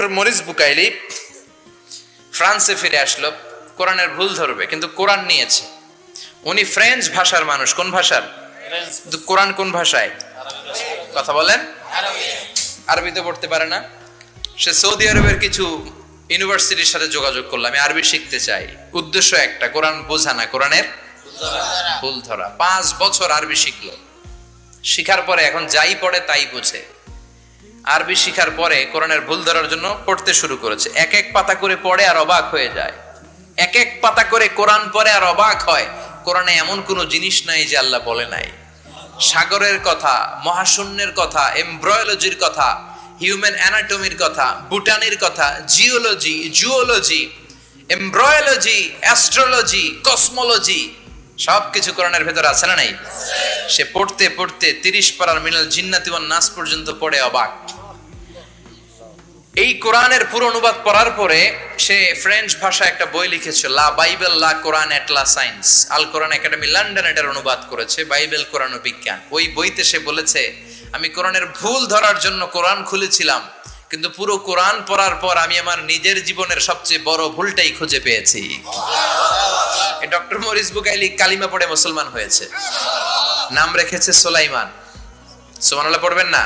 Doctor Morris Bucaille ফ্রান্সে ফিরে আসলো, কোরআনের ভুল ধরবে, কিন্তু কোরআন নিয়েছে। উনি ফ্রেঞ্চ ভাষার মানুষ, কোন ভাষার? কোরআন কোন ভাষায়? কথা বলেন। আরবিতে পড়তে পারে না। সে সৌদি আরবের কিছু ইউনিভার্সিটির সাথে যোগাযোগ করল, আমি আরবি শিখতে চাই। উদ্দেশ্য একটা, কোরআন বোঝা না, কোরআনের ভুল ধরা। পাঁচ বছর আরবি শিখলো। শিখার পরে এখন যাই পড়ে তাই বোঝে। আরবি শিখার পরে কোরআনের ভুল ধরার জন্য পড়তে শুরু করেছে। এক এক পাতা করে পড়ে আর অবাক হয়ে যায়। এক এক পাতা করে কোরআন পড়ে আর অবাক হয়। কোরআনে এমন কোনো জিনিস নাই যে আল্লাহ বলে নাই। সাগরের কথা, মহাশূন্যের কথা, এমব্রয়োলজির কথা, হিউম্যান অ্যানাটমির কথা বুটানির কথা, geology, zoology, embryology, astrology, cosmology সব কিছু কোরআনের ভেতর আছে না নাই? সে পড়তে পড়তে তিরিশ পারার মিনাল জিন্নাতি ওয়ান নাস পর্যন্ত পড়ে অবাক। এই কোরআনের পুরো অনুবাদ পড়ার পরে সে ফ্রেঞ্চ ভাষায় একটা বই লিখেছে, লা বাইবেল, লা কোরআন এট লা সায়েন্স। আল কোরআন একাডেমি লন্ডন এটার অনুবাদ করেছে, বাইবেল, কোরআন ও বিজ্ঞান। ওই বইতে সে বলেছে, আমি কোরআনের ভুল ধরার জন্য কোরআন খুলেছিলাম, কিন্তু পুরো কোরআন পড়ার পর আমি আমার নিজের জীবনের সবচেয়ে বড় ভুলটাই খুঁজে পেয়েছি। ডক্টর মরিস বুকাইলি কালিমা পড়ে মুসলমান হয়েছে। নাম রেখেছে সোলাইমান। সোমান পড়বেন না?